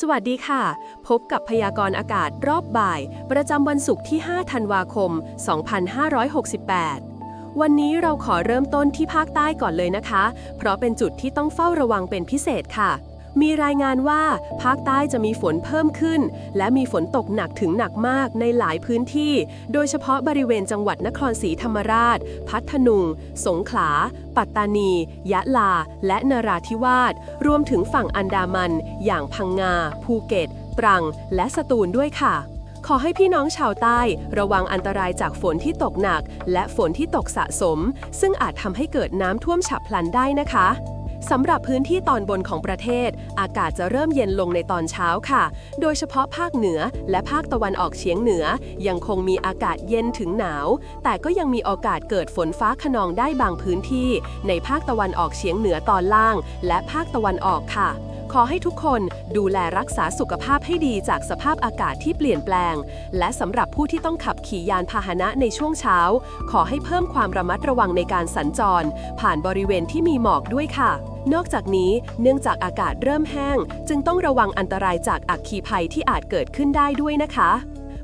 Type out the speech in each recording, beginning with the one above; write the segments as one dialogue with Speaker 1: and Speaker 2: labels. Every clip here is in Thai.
Speaker 1: สวัสดีค่ะ พบกับพยากรณ์อากาศรอบบ่าย ประจำวันศุกร์ที่ 5 ธันวาคม 2568 วันนี้เราขอเริ่มต้นที่ภาคใต้ก่อนเลยนะคะ เพราะเป็นจุดที่ต้องเฝ้าระวังเป็นพิเศษค่ะ มีรายงานว่าภาคใต้จะมีฝนเพิ่มขึ้น และมีฝนตกหนักถึงหนักมากในหลายพื้นที่ โดยเฉพาะบริเวณจังหวัดนครศรีธรรมราช พัทนุง สงขลา ปัตตานี ยะลา และนราธิวาส รวมถึงฝั่งอันดามัน อย่างพังงา ภูเก็ต ตรัง และสตูลด้วยค่ะขอให้พี่น้องชาวใต้ระวังอันตรายจากฝนที่ตกหนัก และฝนที่ตกสะสม ซึ่งอาจทำให้เกิดน้ำท่วมฉับพลันได้นะคะ สำหรับพื้นที่ตอนบนของประเทศ อากาศจะเริ่มเย็นลงในตอนเช้าค่ะ โดยเฉพาะภาคเหนือและภาคตะวันออกเฉียงเหนือ ยังคงมีอากาศเย็นถึงหนาว แต่ก็ยังมีโอกาสเกิดฝนฟ้าขนองได้บางพื้นที่ ในภาคตะวันออกเฉียงเหนือตอนล่าง และภาคตะวันออกค่ะ ขอให้ทุกคนดูแลรักษาสุขภาพให้ดีจากสภาพอากาศที่เปลี่ยนแปลง และสำหรับผู้ที่ต้องขับขี่ยานพาหนะในช่วงเช้า ขอให้เพิ่มความระมัดระวังในการสัญจร ผ่านบริเวณที่มีหมอกด้วยค่ะ นอกจากนี้เนื่องจากอากาศเริ่มแห้ง จึงต้องระวังอันตรายจากอักคีภัยที่อาจเกิดขึ้นได้ด้วยนะคะ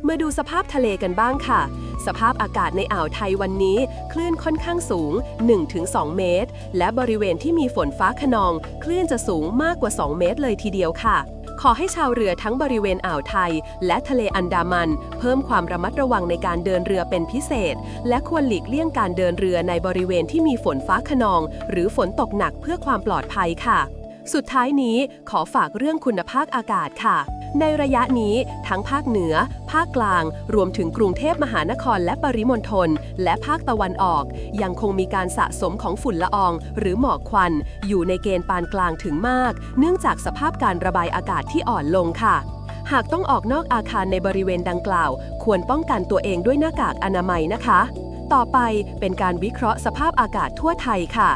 Speaker 1: มาดูสภาพทะเลกันบ้างค่ะ สภาพอากาศในอ่าวไทยวันนี้คลื่นค่อนข้างสูง 1-2 เมตร และบริเวณที่มีฝนฟ้าขนอง คลื่นจะสูงมากกว่า 2 เมตรเลยทีเดียวค่ะ ขอให้ชาวเรือทั้งบริเวณอ่าวไทย และทะเลอันดามัน เพิ่มความระมัดระวังในการเดินเรือเป็นพิเศษ และควรหลีกเลี่ยงการเดินเรือในบริเวณที่มีฝนฟ้าขนอง หรือฝนตกหนักเพื่อความปลอดภัยค่ะ สุดท้ายนี้ขอฝากเรื่องคุณภาพอากาศค่ะ ในระยะนี้ทั้งภาคเหนือ ภาคกลาง รวมถึงกรุงเทพมหานครและปริมณฑลและภาคตะวันออก ยังคงมีการสะสมของฝุ่นละออง หรือหมอกควัน อยู่ในเกณฑ์ปานกลางถึงมาก เนื่องจากสภาพการระบายอากาศที่อ่อนลงค่ะหากต้องออกนอกอาคารในบริเวณดังกล่าว ควรป้องกันตัวเองด้วยหน้ากากอนามัยนะคะ ต่อไปเป็นการวิเคราะห์สภาพอากาศทั่วไทยค่ะ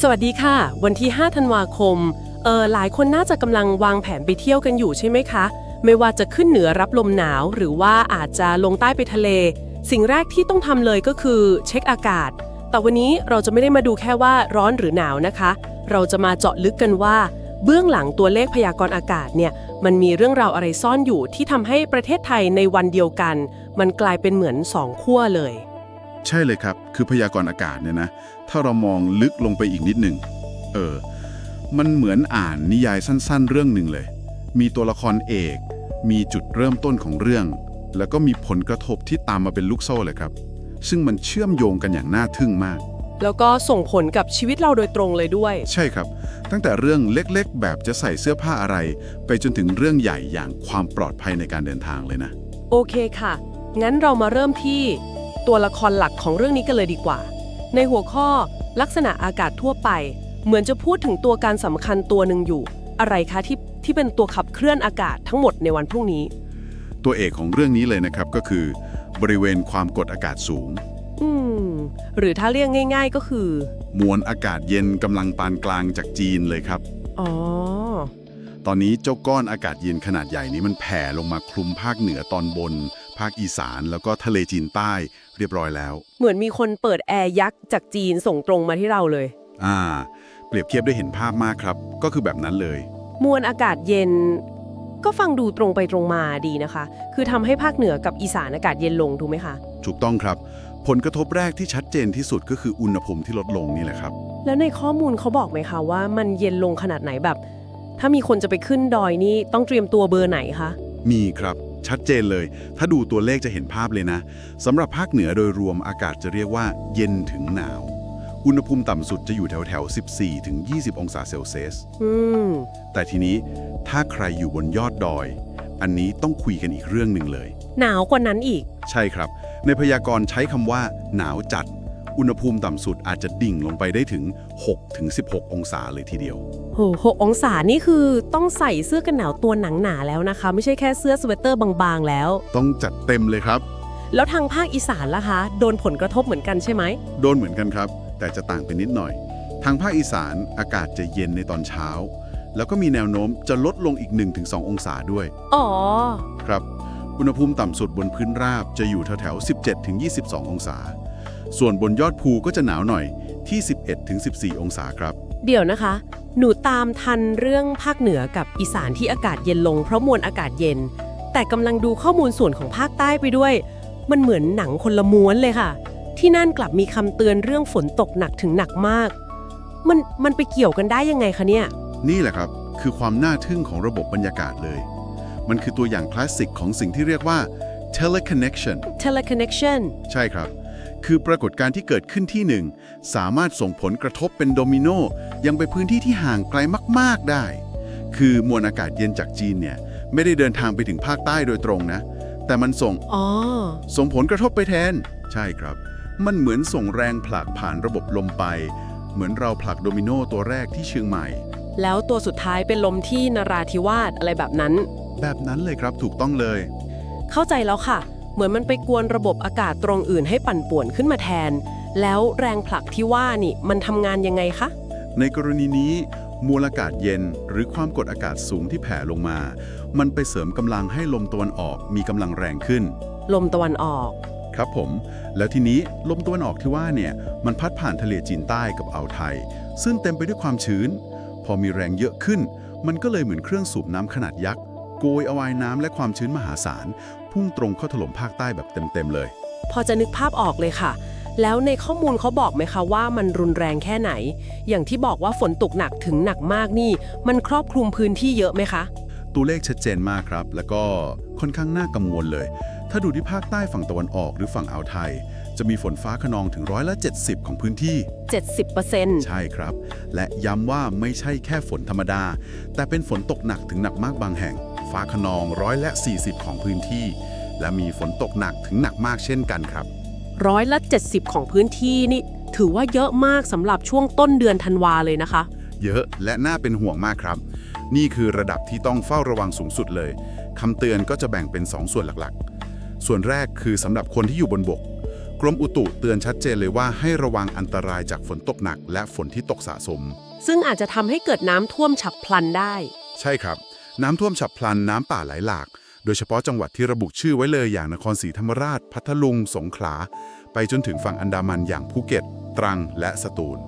Speaker 1: สวัสดีค่ะ วันที่ 5 ธันวาคม เออหลายคนน่าจะกำลังวางแผนไปเที่ยวกันอยู่ใช่ไหมคะ ไม่ว่าจะขึ้นเหนือรับลมหนาว หรือว่าอาจจะลงใต้ไปทะเล สิ่งแรกที่ต้องทำเลยก็คือเช็คอากาศ แต่วันนี้เราจะไม่ได้มาดูแค่ว่าร้อนหรือหนาวนะคะ เราจะมาเจาะลึกกันว่า เบื้องหลังตัวเลขพยากรณ์อากาศเนี่ยมันมีเรื่องราวอะไรซ่อนอยู่ที่ทำให้ประเทศไทยในวันเดียวกัน มันกลายเป็นเหมือนสองขั้วเลย
Speaker 2: ใช่เลยครับ คือพยากรณ์อากาศเนี่ยนะ ถ้าเรามองลึกลงไปอีกนิดหนึ่งเออ มันเหมือนอ่านนิยายสั้นๆ เรื่องหนึ่งเลย มีตัวละครเอก มีจุดเริ่มต้นของเรื่อง แล้วก็มีผลกระทบที่ตามมาเป็นลูกโซ่เลยครับ ซึ่งมันเชื่อมโยงกันอย่างน่าทึ่งมาก
Speaker 1: แล้วก็ส่งผลกับชีวิตเราโดยตรงเลยด้วย
Speaker 2: ใช่ครับ ตั้งแต่เรื่องเล็กๆ แบบจะใส่เสื้อผ้าอะไร ไปจนถึงเรื่องใหญ่อย่างความปลอดภัยในการเดินทางเลยนะ
Speaker 1: โอเคค่ะ งั้นเรามาเริ่มที่ตัวละครหลักของเรื่องนี้กันเลยดีกว่า ในหัวข้อลักษณะอากาศทั่วไป เหมือนจะพูดถึงตัวการสำคัญตัวหนึ่งอยู่ อะไรคะที่ที่เป็นตัวขับเคลื่อนอากาศทั้งหมดในวันพรุ่งนี้
Speaker 2: ตัวเอกของเรื่องนี้เลยนะครับก็คือ บริเวณความกดอากาศสูง
Speaker 1: อืม หรือถ้าเรียกง่าย ๆ ก็คือ
Speaker 2: มวลอากาศเย็นกำลังปานกลางจากจีนเลยครับ
Speaker 1: อ๋อ
Speaker 2: ตอนนี้เจ้าก้อนอากาศเย็นขนาดใหญ่นี้มันแผ่ลงมาคลุมภาคเหนือตอนบน ภาคอีสานแล้วก็ทะเลจีนใต้เรียบร้อยแล้ว
Speaker 1: เหมือนมีคนเปิดแอร์ยักษ์จากจีนส่งตรงมาที่เราเลย
Speaker 2: อ่า เปรียบเทียบได้เห็นภาพมากครับ ก็คือแบบนั้นเลย
Speaker 1: มวลอากาศเย็น ก็ฟังดูตรงไปตรงมาดีนะคะ คือทำให้ภาคเหนือกับอีสานอากาศเย็นลงถูกไหมคะ
Speaker 2: ถูกต้องครับ ผลกระทบแรกที่ชัดเจนที่สุดก็คืออุณหภูมิที่ลดลงนี่แหละครับ
Speaker 1: แล้วในข้อมูลเขาบอกไหมคะว่ามันเย็นลงขนาดไหนแบบ ถ้ามีคนจะไปขึ้นดอยนี่ต้องเตรียมตัวเบอร์ไหนคะ
Speaker 2: มีครับชัดเจนเลย ถ้าดูตัวเลขจะเห็นภาพเลยนะสำหรับภาคเหนือโดยรวมอากาศจะเรียกว่า เย็นถึงหนาว อุณหภูมิต่ำสุดจะอยู่แถวแถวๆ14ถึง20 องศาเซลเซียส
Speaker 1: อืม
Speaker 2: แต่ทีนี้ถ้าใครอยู่บนยอดดอย อันนี้ต้องคุยกันอีกเรื่องหนึ่งเลย
Speaker 1: หนาวกว่านั้นอีก
Speaker 2: ใช่ครับ ในพยากรณ์ใช้คำว่า หนาวจัด อุณหภูมิต่ำสุดอาจจะดิ่งลงไปได้ถึง6-16 องศาเลยทีเดียว
Speaker 1: โหหกองศานี่คือต้องใส่เสื้อกันหนาวตัวหนังหนาแล้วนะคะ ไม่ใช่แค่เสื้อสเวตเตอร์บางๆแล้ว
Speaker 2: ต้องจัดเต็มเลยครับ
Speaker 1: แล้วทางภาคอีสานล่ะคะ โดนผลกระทบเหมือนกันใช่ไหม
Speaker 2: โดนเหมือนกันครับ แต่จะต่างไปนิดหน่อย ทางภาคอีสานอากาศจะเย็นในตอนเช้า แล้วก็มีแนวโน้มจะลดลงอีก 1-2 องศาด้วย
Speaker 1: อ๋อ
Speaker 2: ครับ อุณหภูมิต่ำสุดบนพื้นราบจะอยู่แถวๆ17-22 องศา ส่วนบนยอดภูก็จะหนาวหน่อยที่ 11-14 องศาครับ
Speaker 1: เดี๋ยวนะคะ
Speaker 3: หนูตามทันเรื่องภาคเหนือกับอีสานที่อากาศเย็นลงเพราะมวลอากาศเย็น แต่กำลังดูข้อมูลส่วนของภาคใต้ไปด้วย มันเหมือนหนังคนละม้วนเลยค่ะ ที่นั่นกลับมีคำเตือนเรื่องฝนตกหนักถึงหนักมาก มันมันไปเกี่ยวกันได้ยังไงคะเนี่ย
Speaker 2: นี่แหละครับคือความน่าทึ่งของระบบบรรยากาศเลย มันคือตัวอย่างคลาสสิกของสิ่งที่เรียกว่า teleconnection
Speaker 3: teleconnection
Speaker 2: ใช่ครับ คือปรากฏการณ์ที่เกิดขึ้นที่หนึ่ง สามารถส่งผลกระทบเป็นโดมิโนยังไปพื้นที่ที่ห่างไกลมาก ๆได้ คือมวลอากาศเย็นจากจีนเนี่ยไม่ได้เดินทางไปถึงภาคใต้โดยตรงนะ แต่มันส่ง
Speaker 3: อ๋อ
Speaker 2: ส่งผลกระทบไปแทน ใช่ครับ มันเหมือนส่งแรงผลักผ่านระบบลมไป เหมือนเราผลักโดมิโนตัวแรกที่เชียงใหม่
Speaker 3: แล้วตัวสุดท้ายเป็นลมที่นราธิวาสอะไรแบบนั้น
Speaker 2: แบบนั้นเลยครับถูกต้องเลย
Speaker 3: เข้าใจแล้วค่ะ เหมือนมันไปกวนระบบอากาศตรงอื่นให้ปั่นป่วนขึ้นมาแทน แล้วแรงผลักที่ว่านี่มันทำงานยังไงคะ
Speaker 2: ในกรณีนี้มวลอากาศเย็นหรือความกดอากาศสูงที่แผ่ลงมา มันไปเสริมกำลังให้ลมตะวันออกมีกำลังแรงขึ้น
Speaker 3: ลมตะวันออก
Speaker 2: ครับผม แล้วทีนี้ลมตะวันออกที่ว่าเนี่ยมันพัดผ่านทะเลจีนใต้กับอ่าวไทย ซึ่งเต็มไปด้วยความชื้น พอมีแรงเยอะขึ้น มันก็เลยเหมือนเครื่องสูบน้ำขนาดยักษ์โกยเอาไว้น้ำและความชื้นมหาศาล พุ่งตรงเข้าถล่มภาคใต้แบบเต็มๆเลย
Speaker 3: พอจะนึกภาพออกเลยค่ะ แล้วในข้อมูลเขาบอกไหมคะว่ามันรุนแรงแค่ไหน อย่างที่บอกว่าฝนตกหนักถึงหนักมากนี่ มันครอบคลุมพื้นที่เยอะไหมคะ
Speaker 2: ตัวเลขชัดเจนมากครับ แล้วก็ค่อนข้างน่ากังวลเลย ถ้าดูที่ภาคใต้ฝั่งตะวันออกหรือฝั่งอ่าวไทย จะมีฝนฟ้าขนองถึงร้อยละ 70 ของพื้นที่
Speaker 3: 70%
Speaker 2: ใช่ครับ และย้ำว่าไม่ใช่แค่ฝนธรรมดา แต่เป็นฝนตกหนักถึงหนักมากบางแห่ง ฟ้าขนองร้อยละ 40 ของพื้นที่ และมีฝนตกหนักถึงหนักมากเช่นกันครับ
Speaker 3: ร้อยละ70 ของพื้นที่นี่ ถือว่าเยอะมากสำหรับช่วงต้นเดือนธันวาเลยนะคะ
Speaker 2: เยอะและน่าเป็นห่วงมากครับ นี่คือระดับที่ต้องเฝ้าระวังสูงสุดเลยคำเตือนก็จะแบ่งเป็น 2 ส่วนหลักๆ ส่วนแรกคือสำหรับคนที่อยู่บนบก กรมอุตุเตือนชัดเจนเลยว่าให้ระวังอันตรายจากฝนตกหนัก และฝนที่ตกสะสม
Speaker 3: ซึ่งอาจจะทำให้เกิดน้ำท่วมฉับพลันได้
Speaker 2: ใช่ครับ น้ำท่วมฉับพลันน้ำป่าไหลหลาก โดยเฉพาะจังหวัดที่ระบุชื่อไว้เลยอย่างนครศรีธรรมราช พัทลุง สงขลา ไปจนถึงฝั่งอันดามันอย่างภูเก็ต ตรัง และสตูล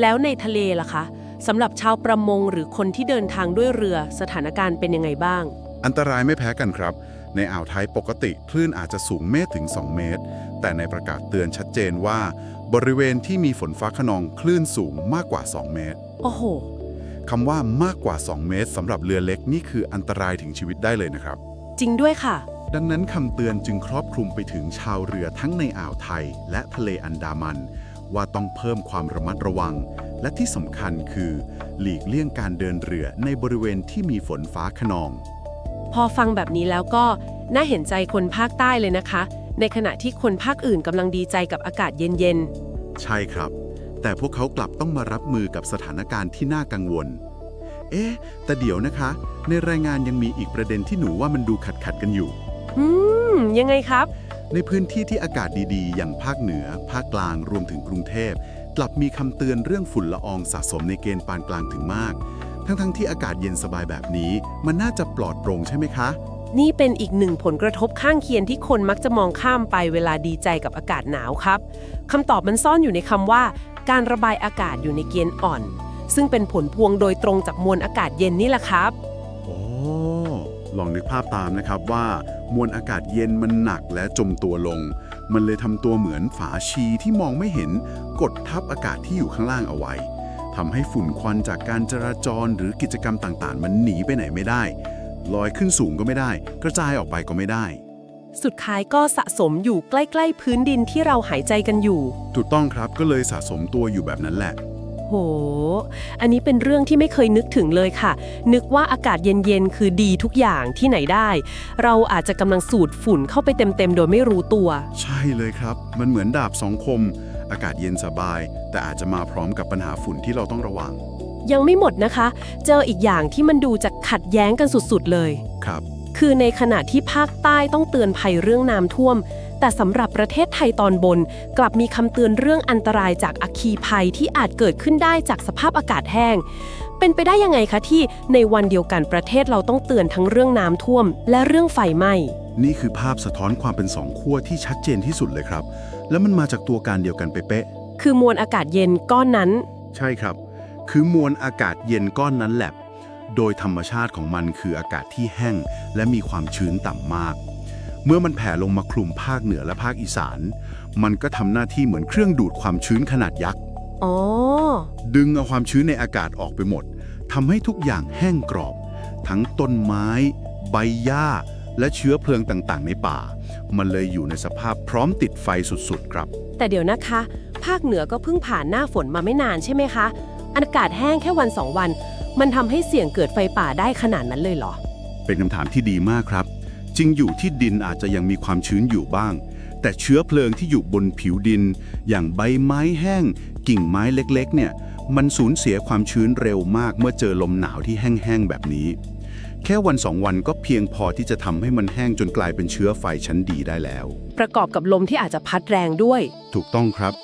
Speaker 3: แล้วในทะเลล่ะคะสำหรับชาวประมงหรือคนที่เดินทางด้วยเรือสถานการณ์เป็นยังไงบ้าง
Speaker 2: อันตรายไม่แพ้กันครับ ในอ่าวไทยปกติคลื่นอาจจะสูงเมตรถึง 2 เมตร แต่ในประกาศเตือนชัดเจนว่า บริเวณที่มีฝนฟ้าขนองคลื่นสูงมากกว่า 2 เมตร
Speaker 3: โอ้โห
Speaker 2: คำว่ามากกว่า 2 เมตรสำหรับเรือเล็กนี่คืออันตรายถึงชีวิตได้เลยนะครับ
Speaker 3: จริงด้วยค่ะ
Speaker 2: ดังนั้นคำเตือนจึงครอบคลุมไปถึงชาวเรือทั้งในอ่าวไทย และทะเลอันดามัน ว่าต้องเพิ่มความระมัดระวัง และที่สำคัญคือ หลีกเลี่ยงการเดินเรือในบริเวณที่มีฝนฟ้าขนอง
Speaker 3: พอฟังแบบนี้แล้วก็น่าเห็นใจคนภาคใต้เลยนะคะ ในขณะที่คนภาคอื่นกำลังดีใจกับอากาศเย็น
Speaker 2: ใช่ครับ แต่พวกเขากลับต้องมารับมือกับสถานการณ์ที่น่ากังวล เอ๊ะ แต่เดี๋ยวนะคะ ในรายงานยังมีอีกประเด็นที่หนูว่ามันดูขัดขัดๆกันอยู่
Speaker 3: ๆ อืม ยังไงครับ
Speaker 2: ในพื้นที่ที่อากาศดีๆ อย่างภาคเหนือ ภาคกลาง รวมถึงกรุงเทพ กลับมีคำเตือนเรื่องฝุ่นละอองสะสมในเกณฑ์ปานกลางถึงมาก ทั้งๆที่อากาศเย็นสบายแบบนี้ มันน่าจะปลอดโปร่งใช่ไหมคะ
Speaker 3: นี่เป็นอีกหนึ่งผลกระทบข้างเคียงที่คนมักจะมองข้ามไปเวลาดีใจกับอากาศหนาวครับคำตอบมันซ่อนอยู่ในคำว่า การระบายอากาศอยู่ในเกณฑ์อ่อน ซึ่งเป็นผลพวงโดยตรงจากมวลอากาศเย็นนี่แหละครับ
Speaker 2: โอ้ลองนึกภาพตามนะครับว่ามวลอากาศเย็นมันหนักและจมตัวลง มันเลยทำตัวเหมือนฝาชีที่มองไม่เห็นกดทับอากาศที่อยู่ข้างล่างเอาไว้ ทำให้ฝุ่นควันจากการจราจรหรือกิจกรรมต่างๆ มันหนีไปไหนไม่ได้ ลอยขึ้นสูงก็ไม่ได้ กระจายออกไปก็ไม่ได้
Speaker 3: สุดท้ายก็สะสมอยู่ใกล้ ๆ พื้นดินที่เราหายใจกันอยู่
Speaker 2: ถูกต้องครับก็เลยสะสมตัวอยู่แบบนั้นแหละ
Speaker 3: โห อันนี้เป็นเรื่องที่ไม่เคยนึกถึงเลยค่ะ นึกว่าอากาศเย็นๆ คือดีทุกอย่างที่ไหนได้ เราอาจจะกำลังสูดฝุ่นเข้าไปเต็มๆ โดยไม่รู้ตัว
Speaker 2: ใช่เลยครับ มันเหมือนดาบสองคม อากาศเย็นสบาย แต่อาจจะมาพร้อมกับปัญหาฝุ่นที่เราต้องระวัง
Speaker 3: ยังไม่หมดนะคะ เจออีกอย่างที่มันดูจะขัดแย้งกันสุดๆเลย
Speaker 2: ครับ
Speaker 3: คือในขณะที่ภาคใต้ต้องเตือนภัยเรื่องน้ำท่วม แต่สำหรับประเทศไทยตอนบน กลับมีคำเตือนเรื่องอันตรายจากอัคคีภัยที่อาจเกิดขึ้นได้จากสภาพอากาศแห้ง เป็นไปได้ยังไงคะที่ในวันเดียวกันประเทศเราต้องเตือนทั้งเรื่องน้ำท่วม และเรื่องไฟไหม้
Speaker 2: นี่คือภาพสะท้อนความเป็นสองขั้วที่ชัดเจนที่สุดเลยครับ แล้วมันมาจากตัวการเดียวกันเป๊ะ
Speaker 3: คือมวลอากาศเย็นก้อนนั้น
Speaker 2: ๆใช่ครับ คือมวลอากาศเย็นก้อนนั้นแหละ โดยธรรมชาติของมันคืออากาศที่แห้ง และมีความชื้นต่ำมาก เมื่อมันแผ่ลงมาคลุมภาคเหนือและภาคอีสาน มันก็ทำหน้าที่เหมือนเครื่องดูดความชื้นขนาดยักษ์
Speaker 3: อ๋อ
Speaker 2: ดึงเอาความชื้นในอากาศออกไปหมดทำให้ทุกอย่างแห้งกรอบ ทั้งต้นไม้ ใบหญ้า และเชื้อเพลิงต่างๆ ในป่า มันเลยอยู่ในสภาพพร้อมติดไฟสุดๆ ครับ
Speaker 3: แต่เดี๋ยวนะคะ ภาคเหนือก็เพิ่งผ่านหน้าฝนมาไม่นานใช่ไหมคะ อากาศแห้งแค่วันสองวัน มันทำให้เสี่ยงเกิดไฟป่าได้ขนาดนั้นเลยเหรอ
Speaker 2: เป็นคำถามที่ดีมากครับ จริงอยู่ที่ดินอาจจะยังมีความชื้นอยู่บ้าง แต่เชื้อเพลิงที่อยู่บนผิวดิน อย่างใบไม้แห้ง กิ่งไม้เล็กๆ เนี่ย มันสูญเสียความชื้นเร็วมากเมื่อเจอลมหนาวที่แห้งๆแบบนี้ แค่วันสองวันก็เพียงพอที่จะทำให้มันแห้งจนกลายเป็นเชื้อไฟชั้นดีได้แล้ว
Speaker 3: ประกอบกับลมที่อาจจะพัดแรงด้วย
Speaker 2: ถูกต้องครับ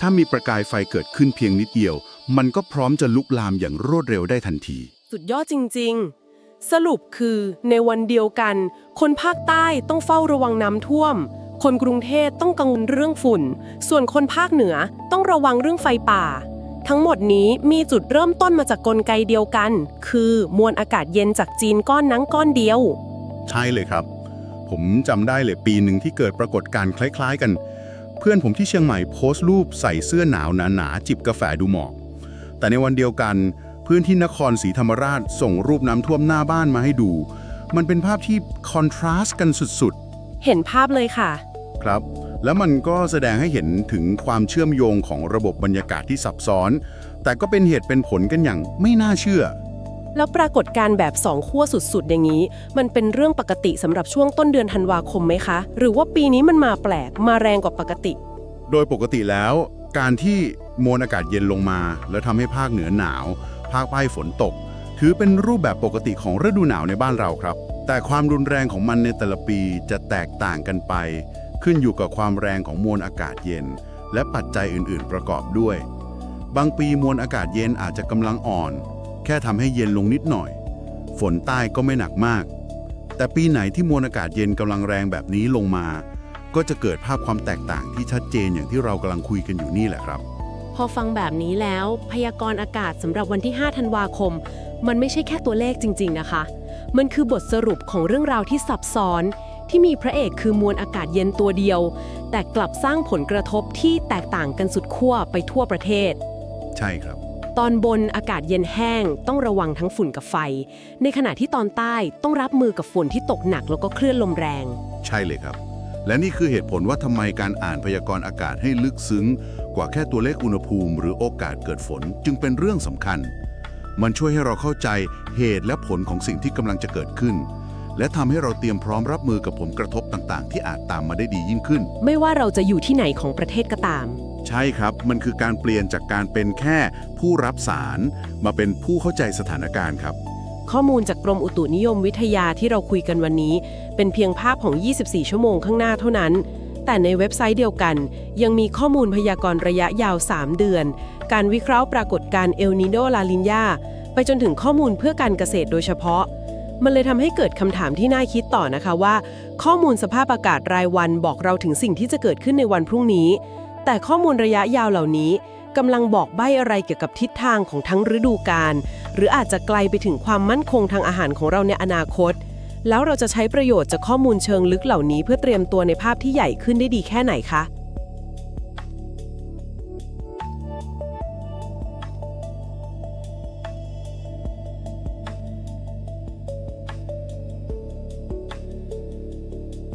Speaker 2: ถ้ามีประกายไฟเกิดขึ้นเพียงนิดเดียว มันก็พร้อมจะลุกลามอย่างรวดเร็วได้ทันที
Speaker 3: สุดยอดจริง ๆ สรุปคือในวันเดียวกัน คนภาคใต้ต้องเฝ้าระวังน้ำท่วม คนกรุงเทพต้องกังวลเรื่องฝุ่น ส่วนคนภาคเหนือต้องระวังเรื่องไฟป่า ทั้งหมดนี้มีจุดเริ่มต้นมาจากกลไกเดียวกัน คือมวลอากาศเย็นจากจีนก้อนนังก้อนเดียว
Speaker 2: ใช่เลยครับ ผมจำได้เลยปีหนึ่งที่เกิดปรากฏการณ์คล้าย ๆ กัน เพื่อนผมที่เชียงใหม่โพสต์รูปใส่เสื้อหนาวหนาๆจิบกาแฟดูหมอก แต่ในวันเดียวกันเพื่อนที่นครศรีธรรมราชส่งรูปน้ำท่วมหน้าบ้านมาให้ดู มันเป็นภาพที่คอนทราสต์กันสุด
Speaker 3: เห็นภาพเลยค่ะ
Speaker 2: ๆครับ แล้วมันก็แสดงให้เห็นถึงความเชื่อมโยงของระบบบรรยากาศที่ซับซ้อน แต่ก็เป็นเหตุเป็นผลกันอย่างไม่น่าเชื่อ
Speaker 3: แล้วปรากฏการณ์แบบสองขั้วสุดๆ อย่างนี้ มันเป็นเรื่องปกติสำหรับช่วงต้นเดือนธันวาคมไหมคะ หรือว่าปีนี้มันมาแปลกมาแรงกว่าปกติ
Speaker 2: โดยปกติแล้ว การที่มวลอากาศเย็นลงมา แล้วทำให้ภาคเหนือหนาว ภาคใต้ฝนตก ถือเป็นรูปแบบปกติของฤดูหนาวในบ้านเราครับ แต่ความรุนแรงของมันในแต่ละปีจะแตกต่างกันไป ขึ้นอยู่กับความแรงของมวลอากาศเย็น และปัจจัยอื่น ๆ ประกอบด้วย บางปีมวลอากาศเย็นอาจจะกำลังอ่อน แค่ทำให้เย็นลงนิดหน่อย ฝนใต้ก็ไม่หนักมาก แต่ปีไหนที่มวลอากาศเย็นกำลังแรงแบบนี้ลงมา ก็จะเกิดภาพความแตกต่างที่ชัดเจนอย่างที่เรากำลังคุยกันอยู่นี่แหละครับ
Speaker 3: พอฟังแบบนี้แล้ว พยากรณ์อากาศสำหรับวันที่ 5 ธันวาคม มันไม่ใช่แค่ตัวเลขจริง ๆ นะคะ มันคือบทสรุปของเรื่องราวที่ซับซ้อน ที่มีพระเอกคือมวลอากาศเย็นตัวเดียว แต่กลับสร้างผลกระทบที่แตกต่างกันสุดขั้วไปทั่วประเทศ
Speaker 2: ใช่ครับ
Speaker 3: ตอนบนอากาศเย็นแห้งต้องระวังทั้งฝุ่นกับไฟ ในขณะที่ตอนใต้ต้องรับมือกับฝนที่ตกหนักแล้วก็คลื่นลมแรง
Speaker 2: ใช่เลยครับ และนี่คือเหตุผลว่าทำไมการอ่านพยากรณ์อากาศให้ลึกซึ้ง กว่าแค่ตัวเลขอุณหภูมิ หรือโอกาสเกิดฝนจึงเป็นเรื่องสำคัญ มันช่วยให้เราเข้าใจเหตุและผลของสิ่งที่กำลังจะเกิดขึ้น และทำให้เราเตรียมพร้อมรับมือกับผลกระทบต่างๆ ที่อาจตามมาได้ดียิ่งขึ้น
Speaker 3: ไม่ว่าเราจะอยู่ที่ไหนของประเทศก็ตาม
Speaker 2: ใช่ครับ มันคือการเปลี่ยนจากการเป็นแค่ผู้รับสาร มาเป็นผู้เข้าใจสถานการณ์ครับ
Speaker 3: ข้อมูลจากกรมอุตุนิยมวิทยาที่เราคุยกันวันนี้ เป็นเพียงภาพของ 24 ชั่วโมงข้างหน้าเท่านั้น แต่ในเว็บไซต์เดียวกัน ยังมีข้อมูลพยากรณ์ระยะยาว 3 เดือน การวิเคราะห์ปรากฏการณ์เอลนิโดลาลินยาไปจนถึงข้อมูลเพื่อการเกษตรโดยเฉพาะ มันเลยทำให้เกิดคำถามที่น่าคิดต่อนะคะว่า ข้อมูลสภาพอากาศรายวันบอกเราถึงสิ่งที่จะเกิดขึ้นในวันพรุ่งนี้ แต่ข้อมูลระยะยาวเหล่านี้กำลังบอกใบ้อะไรเกี่ยวกับทิศทางของทั้งฤดูกาลหรืออาจจะไกลไปถึงความมั่นคงทางอาหารของเราในอนาคต แล้วเราจะใช้ประโยชน์จากข้อมูลเชิงลึกเหล่านี้ เพื่อเตรียมตัวในภาพที่ใหญ่ขึ้นได้ดีแค่ไหนคะ